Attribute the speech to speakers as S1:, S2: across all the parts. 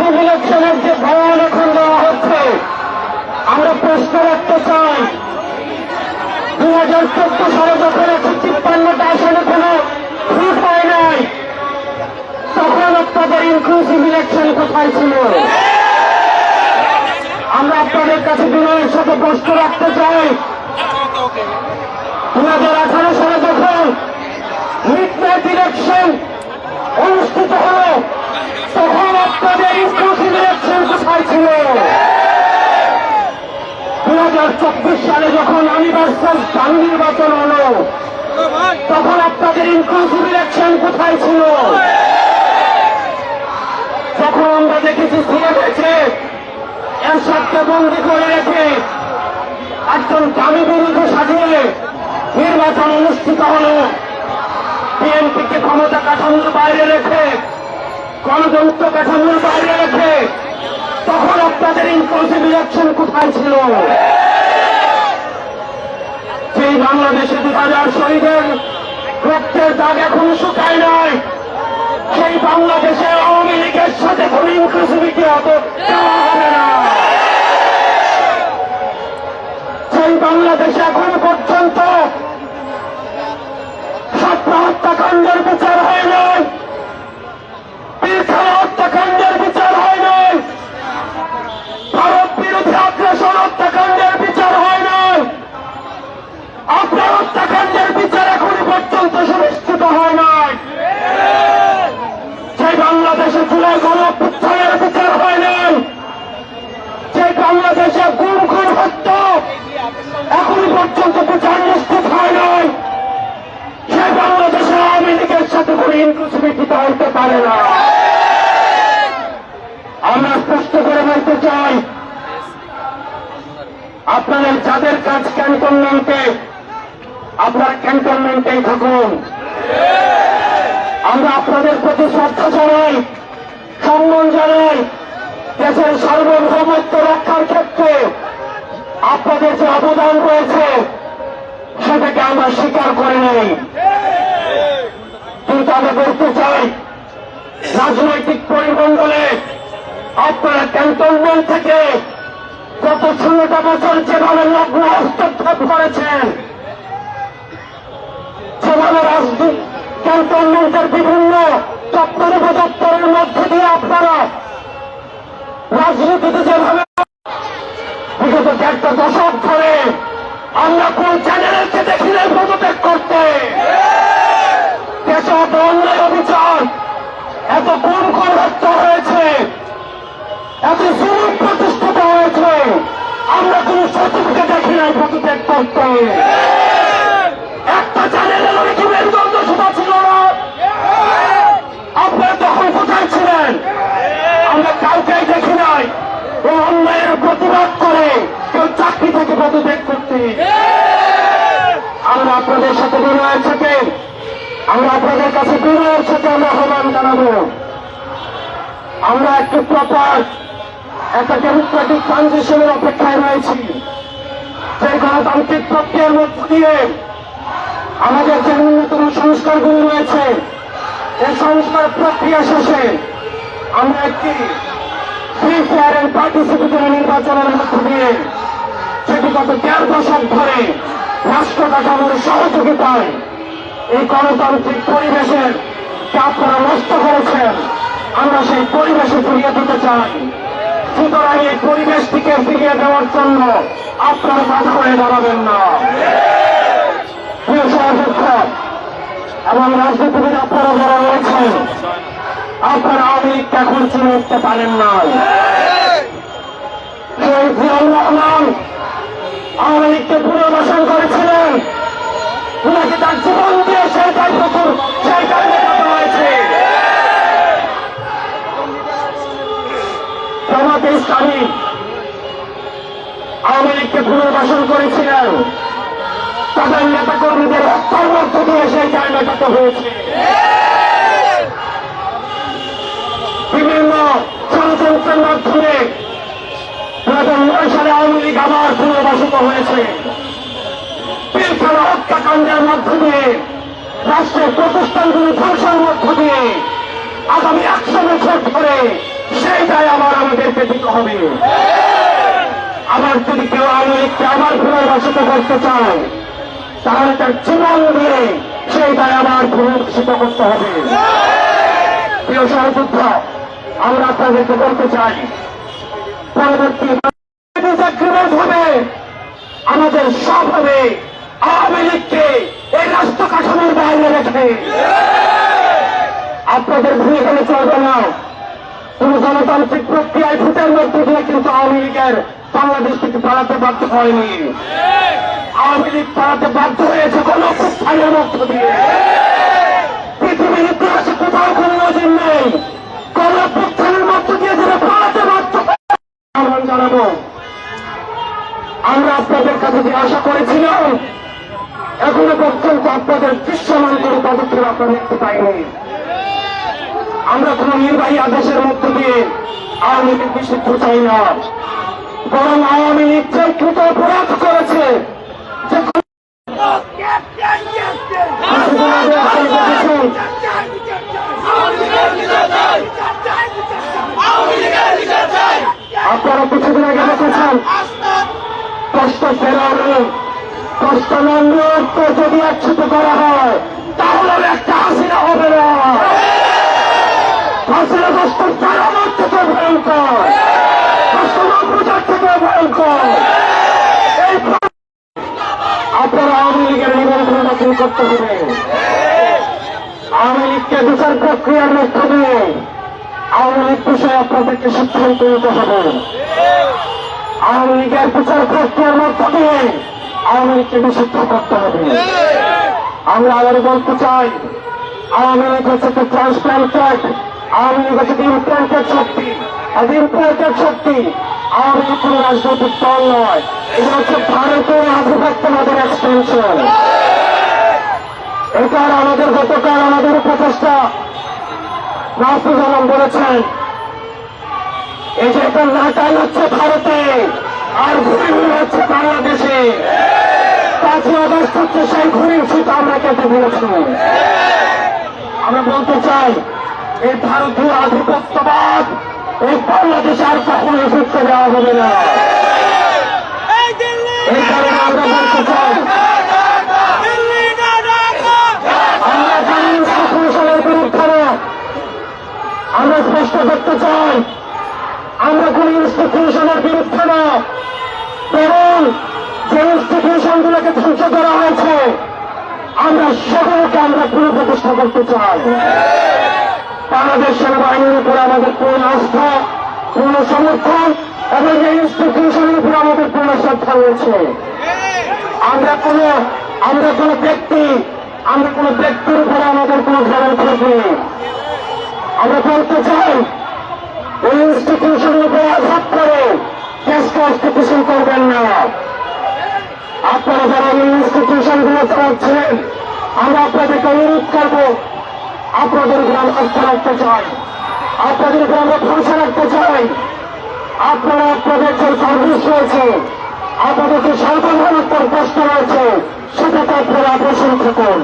S1: ইলেকশনের যে ভয়ান এখন দেওয়া হচ্ছে, আমরা প্রশ্ন রাখতে চাই। দু হাজার চোদ্দ সালে যখন একশো তিপ্পান্নটা আসনে কোনো ভোট হয় নাই, তখন আপনাদের ইনক্লুসিভ ইলেকশন কোথায় ছিল? আমরা আপনাদের কাছে বিনয়ের সাথে প্রশ্ন রাখতে চাই। দু হাজার আঠারো সালে যখন মিডনাইট ইলেকশন অনুষ্ঠিত হল তখন আপনাদের ইলেকশন কোথায় ছিল? দু হাজার চব্বিশ সালে যখন অনিভার্সাল ডান নির্বাচন হলো, তখন আপনাদের ইনক্লুসিভ ইলেকশন কোথায় ছিল? যখন আমরা দেখেছি সিএমএছে এরশাদকে বন্দি করে রেখে একজন দামি বিরুদ্ধে সাজিয়ে নির্বাচন অনুষ্ঠিত হল। বিএনপিকে ক্ষমতা কাঠামোর বাইরে রেখে গণতন্ত্র কাঠামোর বাইরে রেখে তখন আপনাদের ইনক্লুসিভ ইলেকশন কোথায় ছিল? সেই বাংলাদেশে দু হাজার শহীদের রক্তের দাগ এখন শুকায় নাই। সেই বাংলাদেশে আওয়ামী লীগের সাথে কোন ইনক্লুসিভিটি হত হবে না। সেই বাংলাদেশে এখনও পর্যন্ত হত্যাকাণ্ডের বিচার হয় নাই। সাথে কোনো ইনক্লুসিভিটি হতে পারে না। আমরা স্পষ্ট করে বলতে চাই, আপনাদের যাদের কাজ ক্যান্টনমেন্টে, আপনারা ক্যান্টনমেন্টেই থাকুন। আমরা আপনাদের প্রতি শ্রদ্ধা জানাই, সম্মান জানাই, দেশের সার্বভৌমত্ব রক্ষার ক্ষেত্রে আপনাদের যে অবদান রয়েছে, সেটাকে আমরা স্বীকার করে নেই। কিন্তু বলতে চাই, রাজনৈতিক পরিমণ্ডলে আপনারা ক্যান্টনমেন্ট থেকে গত ষোলোটা বছর যেভাবে লগ্ন হস্তক্ষেপ করেছেন যেভাবে রাজনীতি ক্যান্টনমেন্টের বিভিন্ন চত্বর উপদপ্তরের মধ্যে দিয়ে আপনারা রাজনীতিতে যেভাবে বিগত দেড়টা দশক ধরে আমরা কোন চ্যানেলকে দেখি পদত্যাগ করতে দেশে এত অন্যায় অবিচার কোন কোন হত্যা হয়েছে। এত জুলুম প্রতিষ্ঠিত হয়েছে। আমরা কোন সচিবকে দেখি নাই পদত্যাগ করতে। একটা চ্যানেলের ওই কি মেরুদণ্ড ছিল না? আপনারা তখন কোথায় আমরা কাউকেই দেখি নাই। অন্যায়ের প্রতিবাদ করে কেউ চাকরি থেকে পদত্যাগ করতে। আমরা আপনাদের সাথে বিনয়ের সাথে আমরা আপনাদের কাছে বিনয়ের সাথে আমরা আহ্বান জানাব। আমরা একটু প্রপার একটা ডেমোক্রেটিক ট্রানজিশনের অপেক্ষায় রয়েছি। যে গণতান্ত্রিক প্রক্রিয়ার মধ্য দিয়ে আমাদের যে ন্যূনতম সংস্কারগুলো রয়েছে এই সংস্কার প্রক্রিয়া শেষে আমরা একটি ফ্রি ফেয়ার এন্ড পার্টিসিপেটরি নির্বাচনের মধ্য দিয়ে সেটি গত দেড় দশক ধরে রাষ্ট্র কাঠামোর সহযোগিতায় এই গণতান্ত্রিক পরিবেশের যা আপনারা নষ্ট করেছেন। আমরা সেই পরিবেশে ফিরিয়ে দিতে চাই। সুতরাং এই পরিবেশটিকে ফিরিয়ে দেওয়ার জন্য আপনারা বাধা হয়ে দাঁড়াবেন না। এবং রাজনীতিবিদ আপনারা যারা রয়েছেন, আপনারা লীগকে এখন চিনে উঠতে পারেন না আওয়ামী লীগকে পুনর্বাসন করেছিলেন। উনাকে তার জীবন দিয়ে সেই দায়িত্ব সেই কারণে করা হয়েছে জামাতে ইসলামী আওয়ামী লীগকে পুনর্বাসন করেছিলেন। তাদের নেতা কর্মীদের হত্যার মধ্য দিয়ে সেই জায়গাটাতে হয়েছে। বিভিন্ন ষড়যন্ত্রের মাধ্যমে দু হাজার নয় সালে আওয়ামী লীগ আবার পুনর্বাসিত হয়েছে। পিলখানা হত্যাকাণ্ডের মধ্য দিয়ে, রাষ্ট্রের প্রতিষ্ঠানগুলি ধ্বংসের মধ্য দিয়ে, আগামী একশো বছর ধরে সেই আবার আমাদেরকে দিতে হবে। আবার যদি কেউ আওয়ামী লীগকে আবার পুনর্বাসিত করতে চায়, তাহলে তার জীবন দিয়ে সেই দায় আবার পুনর্বাসিত করতে হবে। প্রিয় সহযোদ্ধা, আমরা আপনাদেরকে বলতে চাই, পরবর্তী হবে আমাদের সব হবে। আওয়ামী লীগকে এই রাষ্ট্র কাঠামোর বাইরে রেখে। আপনাদের এখানে চলবে না। কোন গণতান্ত্রিক প্রক্রিয়ায় ভোটের মধ্যে দিয়ে কিন্তু আওয়ামী লীগের বাংলাদেশ থেকে পালাতে বাধ্য হয়নি। আওয়ামী লীগ পালাতে বাধ্য হয়েছে কোন উত্থানের মধ্য দিয়ে। পৃথিবীর ইতিহাসে কোথাও কোনো নজির নেই। কোন উত্থানের মধ্য দিয়ে যারা পালাতে বাধ্য আহ্বান জানাব। আমরা আপনাদের কাছে যে আশা করেছিলাম এখনও পর্যন্ত আপনাদের দৃশ্যমান করে পদক্ষেপ আপনারা দেখতে পাইনি। আমরা কোন নির্বাহী আদেশের মধ্য দিয়ে আওয়ামী লীগ নিষিদ্ধ চাই না। বরং আওয়ামী লীগ যে কৃত অপরাধ করেছে আপনারা কিছুদিন আগে দেখেছেন কষ্ট ফেরানো কষ্ট নামকে যদি একসাথ করা হয় তাহলে একটা হাসিনা হবে না হাসিনা কষ্ট ফেরানোর থেকে থেকে ভয়ঙ্কর এই আপনারা আওয়ামী লীগের করতে হবে আওয়ামী লীগকে বিচার প্রক্রিয়ার মাধ্যমে আওয়ামী লীগ বিষয়ে আপনাদেরকে সিদ্ধান্ত নিতে হবে আওয়ামী লীগের বিচার প্রক্রিয়ার মাধ্যমে আওয়ামী লীগকে নিষিদ্ধ করতে হবে। আমরা আবার বলতে চাই, আওয়ামী লীগ হচ্ছে একটা ট্রান্সপ্লান্টেড আওয়ামী লীগ হচ্ছে ইমপ্লান্টেড শক্তি। ইমপ্লান্টেড শক্তি আওয়ামী লীগ কোন রাজনৈতিক দল নয়। এটা হচ্ছে ভারতের আধিপত্যবাদের এক্সটেনশন এটার আমাদের গতকাল আমাদের উপদেষ্টা রাষ্ট্র আলম বলেছেন, এই যে এটা নাটাই হচ্ছে ভারতে, আর হচ্ছে বাংলাদেশে। পাঁচই আগস্ট হচ্ছে সেই ঘুরির শীত আমরা কেটে ফেলেছি আমরা বলতে চাই, এই ভারতীয় আধিপত্যবাদ, এই বাংলাদেশে আর কখনো সুস্থ দেওয়া হবে না এই কারণে আমরা বলতে চাই আমরা জানি ইনস্টিটিউশনের বিরুদ্ধে না। আমরা স্পষ্ট করতে চাই আমরা কোন ইনস্টিটিউশনের বিরুদ্ধে না বরং যে ইনস্টিটিউশন গুলোকে ধ্বংস করা হয়েছে। আমরা সকলকে আমরা পুনঃপ্রতিষ্ঠা করতে চাই। বাংলাদেশ সেনাবাহিনীর উপরে আমাদের পূর্ণ আস্থা, পূর্ণ সমর্থন এবং এই ইনস্টিটিউশনের উপরে আমাদের পূর্ণ শ্রদ্ধা রয়েছে। আমরা কোন আমরা কোন ব্যক্তি, আমরা কোন ব্যক্তির উপরে আমাদের কোন ধরনের ক্ষতি আমরা বলতে চাই ওই ইনস্টিটিউশনের উপরে আঘাত করে দেশ কনস্টিটিউশন করবেন না। আপনারা যারা ইনস্টিটিউশনগুলো চালাচ্ছেন আমরা আপনাদেরকে অনুরোধ করব, আপনাদের উপরে আমরা আস্থা রাখতে চাই। আপনাদের উপরে আমরা ভরসা রাখতে চাই। আপনারা আপনাদের যে সার্ভিস রয়েছে, আপনাদের যে সর্বভারতের কষ্ট রয়েছে সেটাতে আপনারা অগ্রসর থাকুন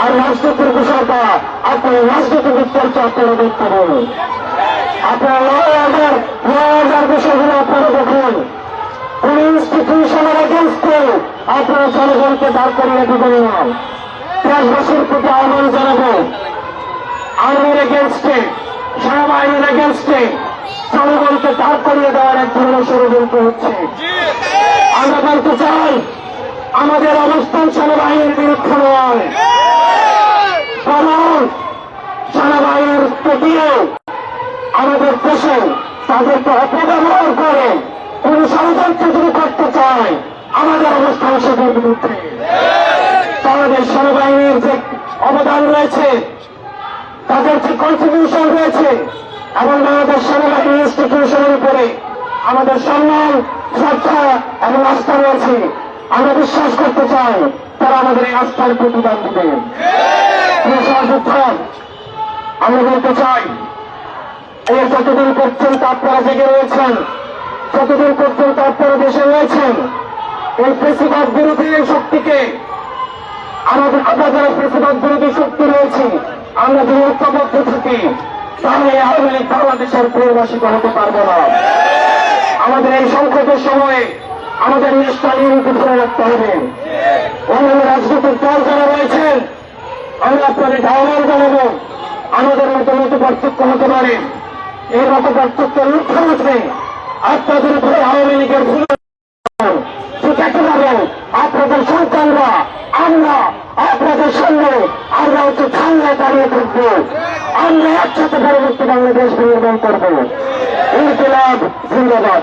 S1: আর রাজনীতির বিষয়টা আপনার রাজনীতিবিদ চর্চা করে দেখতে হবে আপনার ল অর্ডার বিষয়গুলো আপনারা দেখুন। ইনস্টিটিউশনের এগেনস্টে আপনারা জনগণকে দাঁড় করিয়ে দেবেন না। দেশবাসীর প্রতি আহ্বান জানাব। আর্মির এগেনস্টে সেনাবাহিনীর এগেনস্টে জনগণকে দাঁড় করিয়ে দেওয়ার এক ধরনের ষড়যন্ত্র হচ্ছে। আমরা বলতে চাই, আমাদের অবস্থান সেনাবাহিনীর বিরুদ্ধে নয়। বরং সেনাবাহিনীর প্রতিও আমাদের দেশে তাদেরকে অপব্যবহার করে কোন ষড়যন্ত্র যদি করতে চায়, আমাদের অবস্থান সেটার বিরুদ্ধে বাংলাদেশ সেনাবাহিনীর যে অবদান রয়েছে, তাদের যে কন্ট্রিবিউশন রয়েছে, এবং বাংলাদেশ সেনাবাহিনী ইনস্টিটিউশনের উপরে আমাদের সম্মান, শ্রদ্ধা এবং আস্থা রয়েছে। আমরা বিশ্বাস করতে চাই, তারা আমাদের এই আস্থার প্রতিদান দিবে। আমরা বলতে চাই, এই যতদিন পর্যন্ত আপনারা জেগে রয়েছেন যতদিন পর্যন্ত আপনারা দেশে রয়েছেন, এই প্রেসিবাদ বিরোধী এই শক্তিকে আমাদের আমরা যারা প্রতিবাদ বিরোধী শক্তি রয়েছে, আমরা যদি ঐক্যবদ্ধ থাকি, তাহলে আওয়ামী লীগ বাংলাদেশের পূর্বাসিত হতে পারবে না। আমাদের এই সংকটের সময়ে আমাদের নিষ্ঠা নিয়মিত ধরে রাখতে হবে। অন্যান্য রাজনৈতিক দল যারা রয়েছেন আমরা আপনাদের আহ্বান জানাব, আমাদের মতো মতো পার্থক্য হতে পারে। এই মতো পার্থক্য লক্ষ্য উঠবে আপনাদের উপরে আওয়ামী লীগের ভুল আপনাদের সন্তানরা, আমরা আপনাদের সামনে, আমরা হচ্ছে ঠান্ডায় দাঁড়িয়ে থাকব। আমরা একসাথে পরবর্তী বাংলাদেশ নির্মাণ করব। ইনকিলাব, জিন্দাবাদ।